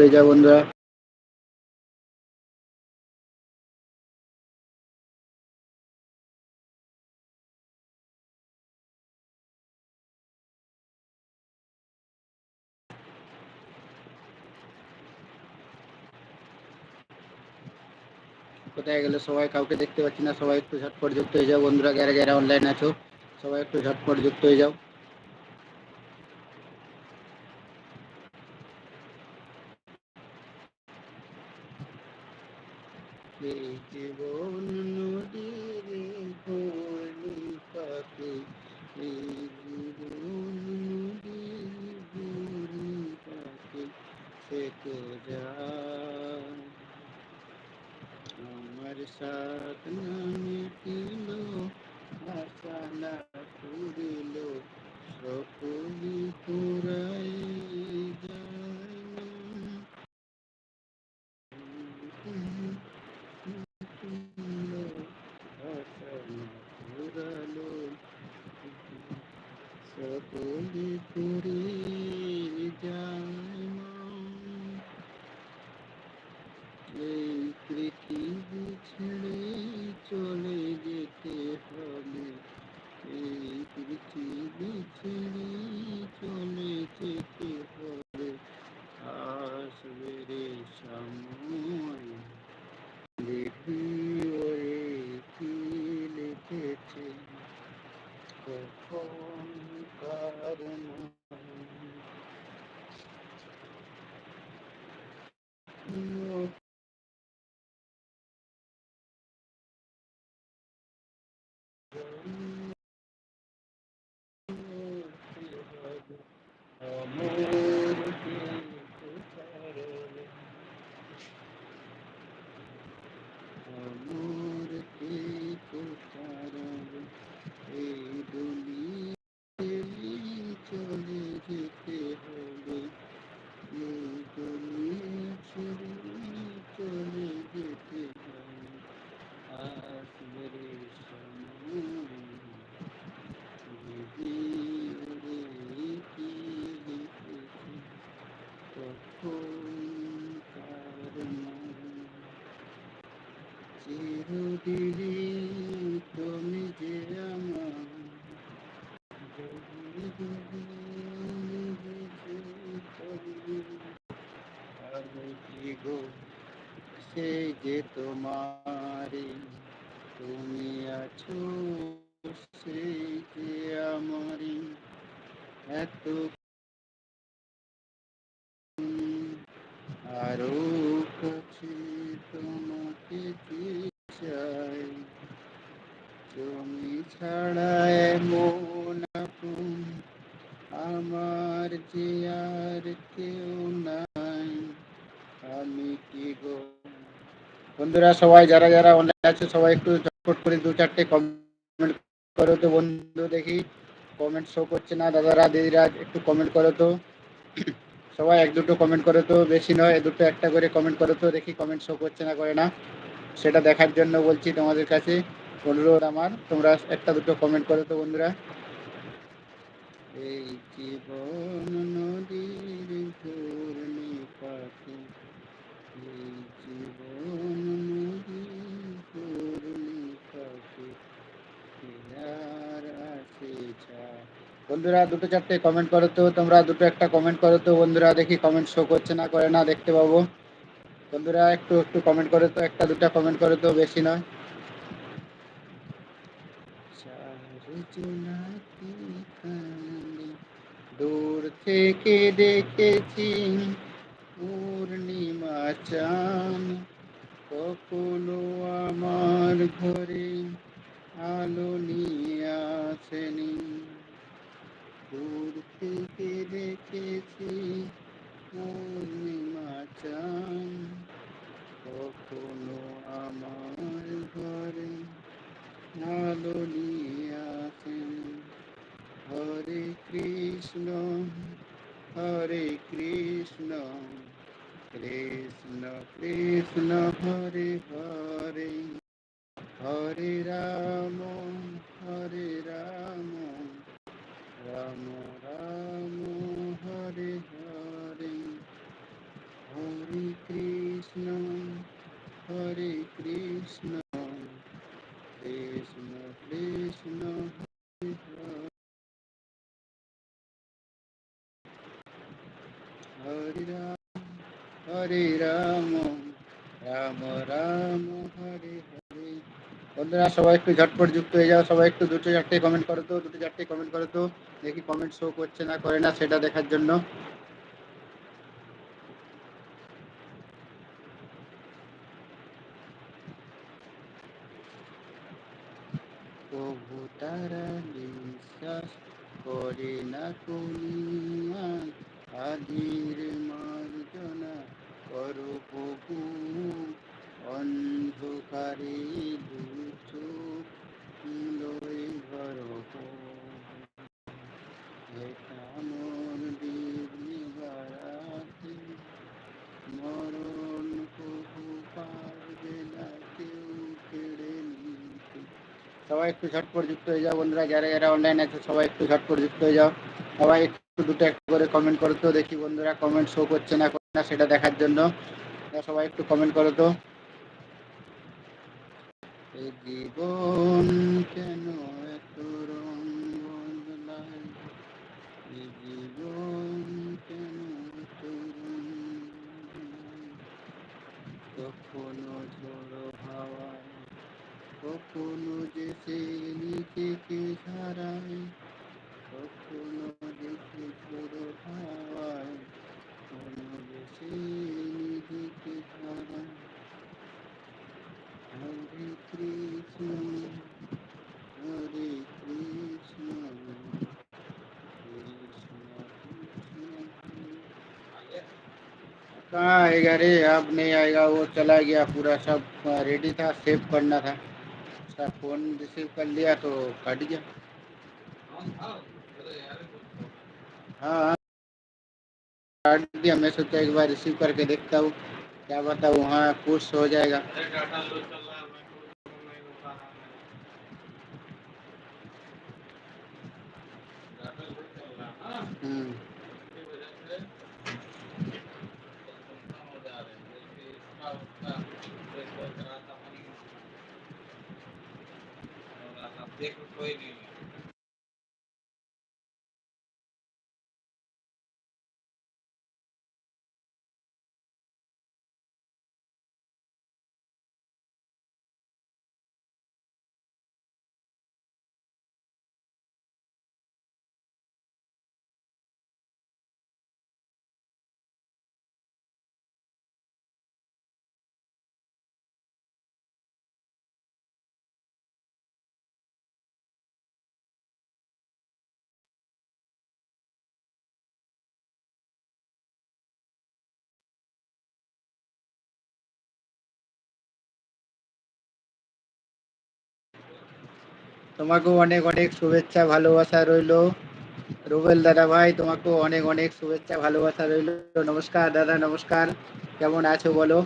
হয়ে যাও বন্ধুরা কোথায় গেলে সবাই কাউকে দেখতে পাচ্ছি না সবাই একটু ঝটপট যুক্ত হয়ে যাও বন্ধুরা গ্যারে গ্যারে অনলাইন আছো সবাই একটু ঝটপট যুক্ত হয়ে যাও এই জীবন নদীর পাখি এই জীবন নদীর পাখি সে তো আমার সাথ নামে আশা না পুরিল সকলি পুরাই যায় সকলি পুরি যায় এই পৃথিবী ছেড়ে চলে যেতে হবে এই পৃথিবী ছেড়ে চলে যেতে হবে আসবে রে সময় দেখি ওরে কি লিখেছে কখন কারণ amor que amor que তোতারবে এই দুনিয়া চলে যেতে হবে এই দুনিয়া ছেড়ে চলে যেতে হবে আসবে রে সময় দিদি রে কি লিখেছে কখন চিরদিনে তুমি যে আমার সে যে তোমারি তুমি আছো সে যে আমারি এত আরও কাছে তোমাকে চাই। তুমি ছাড়া এমন আমার যে আর কেউ নাই। আমি কি গো? বন্ধুরা, সবাই যারা যারা অনলাইন আছে, সবাই একটু ঝটপট করে দু চারটে কমেন্ট করো তো বন্ধু দেখি। কমেন্ট শো করছে না, দাদারা, দিদিরা, একটু কমেন্ট করো তো। সবাই এক দুটো কমেন্ট করে তো বেশি নয় দুটো একটা করে কমেন্ট করে তো দেখি কমেন্ট শো করছে না করে না। সেটা দেখার জন্য বলছি তোমাদের কাছে অনুরোধ আমার, তোমরা একটা দুটো কমেন্ট করে তো বন্ধুরা। এই জীবন নদীর ঘূর্ণি পাখি এই জীবন নদীর ঘূর্ণি পাখি আর আসে ছায়। বন্ধুরা, দুটো চারটে কমেন্ট করো তো, তোমরা দুটো একটা কমেন্ট করো তো, বন্ধুরা, দেখি কমেন্ট শো করছে না করে না দেখতে পাবো। বন্ধুরা, একটু একটু কমেন্ট করো তো, একটা দুটো কমেন্ট করো তো, বেশি নয়। দূর থেকে দেখেছি পূর্ণিমা চান, কখনো আমার ঘরে আলো নিয়ে আসেনি। দূর থেকে দেখেছি পূর্ণিমা চান। কখনো আমার ঘরে আলো নিয়ে আসেন। হরে কৃষ্ণ হরে কৃষ্ণ কৃষ্ণ কৃষ্ণ, হরে হরে। হরে রাম হরে রাম। রাম রাম হরে হরে হরে কৃষ্ণ হরে কৃষ্ণ কৃষ্ণ কৃষ্ণ হরে হরে রাম হরে রাম রাম রাম হরে হরে বন্ধুরা, সবাই একটু ঝটপট যুক্ত হয়ে যাও। সবাই একটু দুটো চারটে কমেন্ট করো তো, দুটো চারটে কমেন্ট করো তো। দেখি কমেন্ট শো করছে না, করে না সেটা দেখার জন্য। তারা বিশ্বাস করে না কুনিয়া সবাই একটু ঝটপট যুক্ত হয়ে যাও, বন্ধুরা যারা যারা অনলাইন আছে সবাই একটু ঝটপট যুক্ত হয়ে যাও। সবাই একটু দুটো একটু করে কমেন্ট করো তো, দেখি বন্ধুরা কমেন্ট শো করছে না করে না, সেটা দেখার জন্য। সবাই একটু কমেন্ট করো তো। জীবন কেন এত রং বদলায়? কখনো যে সে নিজেকে হারায় কখনো দেখে ঝোড়ো হাওয়ায় কখনো যে সে নিজেকে হারায় হরে কৃষ্ণ হরে কৃষ্ণ कृष्ण कृष्ण कहाँ आएगा रे अब नहीं आएगा वो चला गया पूरा सब रेडी था सेव करना था उसका फ़ोन रिसीव कर लिया तो कट गया। हाँ हाँ। दिया मैं सोचा एक बार रिसीव करके देखता हूँ। क्या बता वहाँ कुछ हो जाएगा। তোমাকেও অনেক অনেক শুভেচ্ছা, ভালোবাসা রইল। রুবেল দাদা ভাই, তোমাকেও অনেক অনেক শুভেচ্ছা, ভালোবাসা রইল। নমস্কার দাদা, নমস্কার। কেমন আছো বলো?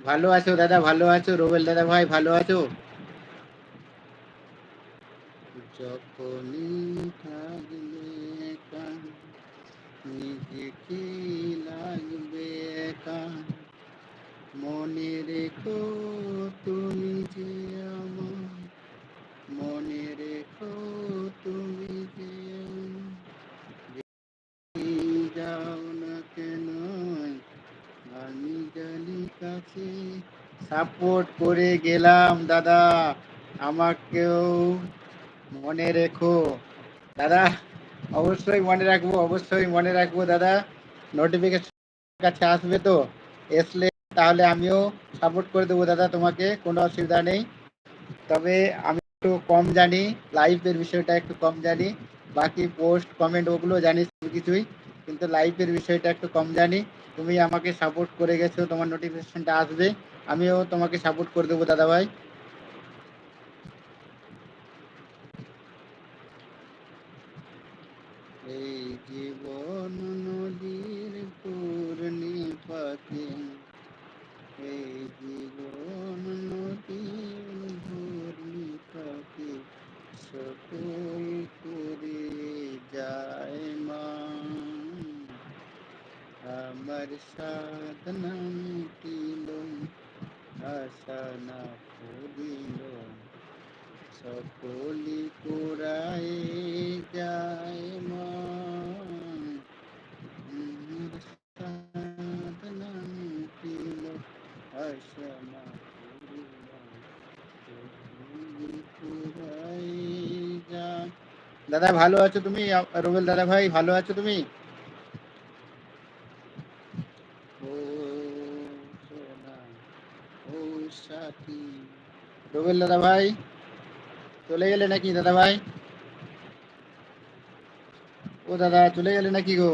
ভালো আছো দাদা, ভালো আছো? রুবেল দাদা ভাই, ভালো আছো? যখনই নিজেকে লাগবে একা মনে রেখো তুমি যে আমার মনে রেখো তুমি যে যাও না কেন আমি জানি কাছে সাপোর্ট করে গেলাম, দাদা। আমাকেও মনে রেখো। দাদা অবশ্যই মনে রাখব, অবশ্যই মনে রাখব দাদা। নোটিফিকেশন কাছে আসবে তো? আসলে তাহলে আমিও সাপোর্ট করে দেবো দাদা তোমাকে, কোনো অসুবিধা নেই। তবে আমি একটু কম জানি লাইভের বিষয়টা একটু কম জানি। বাকি পোস্ট কমেন্ট ওগুলো জানি সব কিছুই, কিন্তু লাইভের বিষয়টা একটু কম জানি। তুমি আমাকে সাপোর্ট করে গেছো, তোমার নোটিফিকেশনটা আসবে। আমিও তোমাকে সাপোর্ট করে দেবো দাদা ভাই। এই জীবন নদীর পূর্ণি পাখি এই জীবন নদীর পূর্ণি পাখি সকল করে যায় মা আমার সাধনা মিটিল আশা না করিল সকলি পুরাই যায় দাদা ভালো আছো তুমি? রুবেল দাদা ভাই, ভালো আছো তুমি? রুবেল দাদা ভাই, চলে গেলে নাকি দাদা ভাই? ও দাদা, চলে গেলে নাকি গো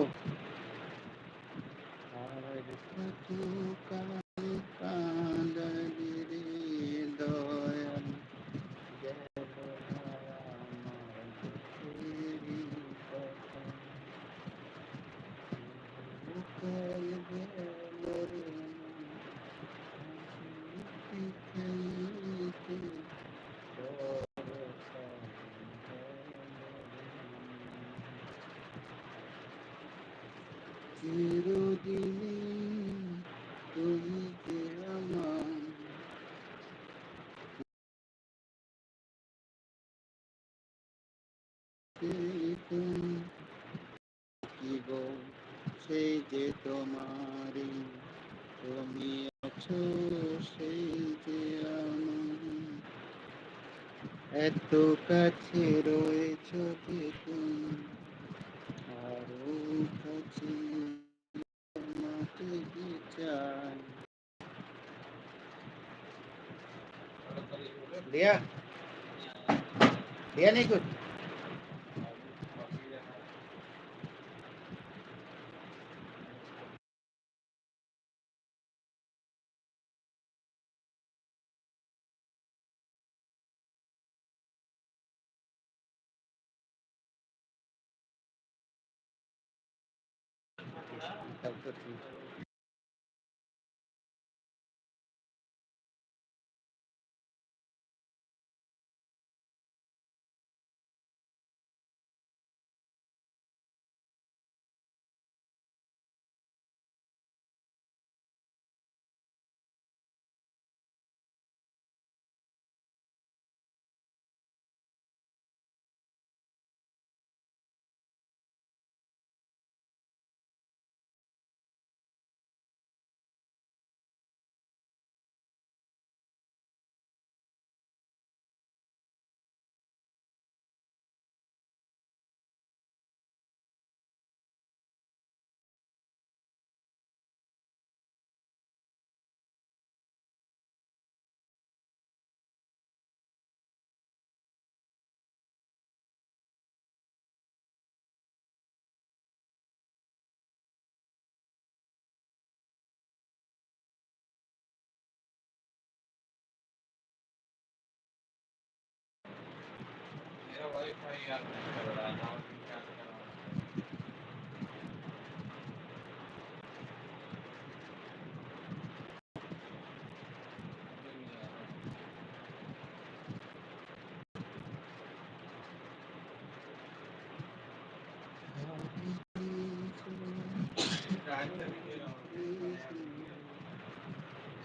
চিরদিনই তুমি যে আমার কি গো সেই যে তোমারি তুমি আছো সেই যে আমি এত কাছে রয়েছো যে তুমি, আরও কাছে তোমাকে বিচার দিয়া দিয়া নেই করতে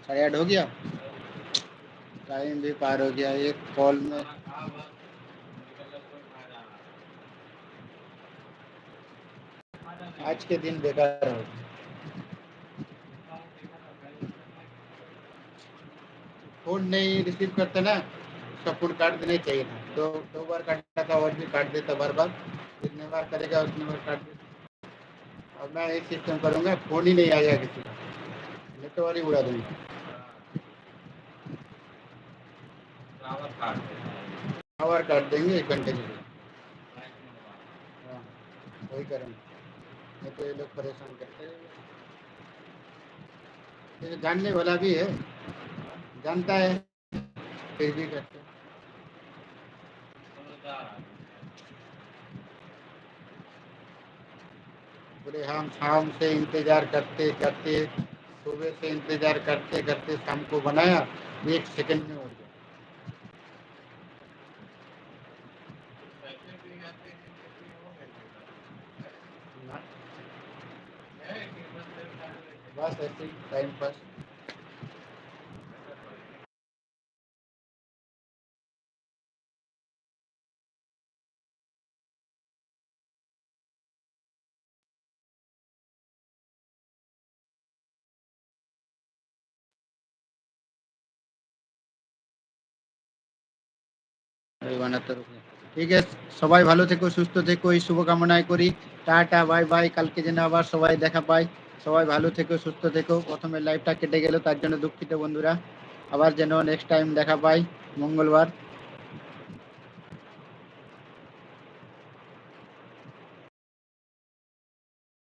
साढ़े आठ हो गया? टाइम भी पार हो गया एक कॉल में। आज के दिन बेकार हो। फ़ोन नहीं रिसीव करते ना उसका फ़ोन काट देना चाहिए था। दो दो बार काटना था और भी काट देता बार बार। जितने बार करेगा उतने बार काट देता। अब मैं एक सिस्टम करूँगा फ़ोन ही नहीं आएगा किसी का। नेट वाली उड़ा दूँगा। आवर काट देंगे एक घंटे के लिए। हाँ वही करेंगे। नहीं तो ये लोग परेशान करते हैं जानने वाला भी है, जानता है, फिर भी करते। बोले, हम शाम से इंतज़ार करते करते, सुबह से इंतज़ार करते करते शाम को बनाया, एक सेकंड में हो ঠিক আছে, সবাই ভালো থেকো, সুস্থ থেকো, এই শুভকামনায় করি। টাটা, বাই বাই, কালকে যেন আবার সবাই দেখা পাই। সবাই ভালো থেকো, সুস্থ থেকো। প্রথমে লাইভটা কেটে গেল, তার জন্য দুঃখিত বন্ধুরা। আবার যেন নেক্সট টাইম দেখা পাই, মঙ্গলবার।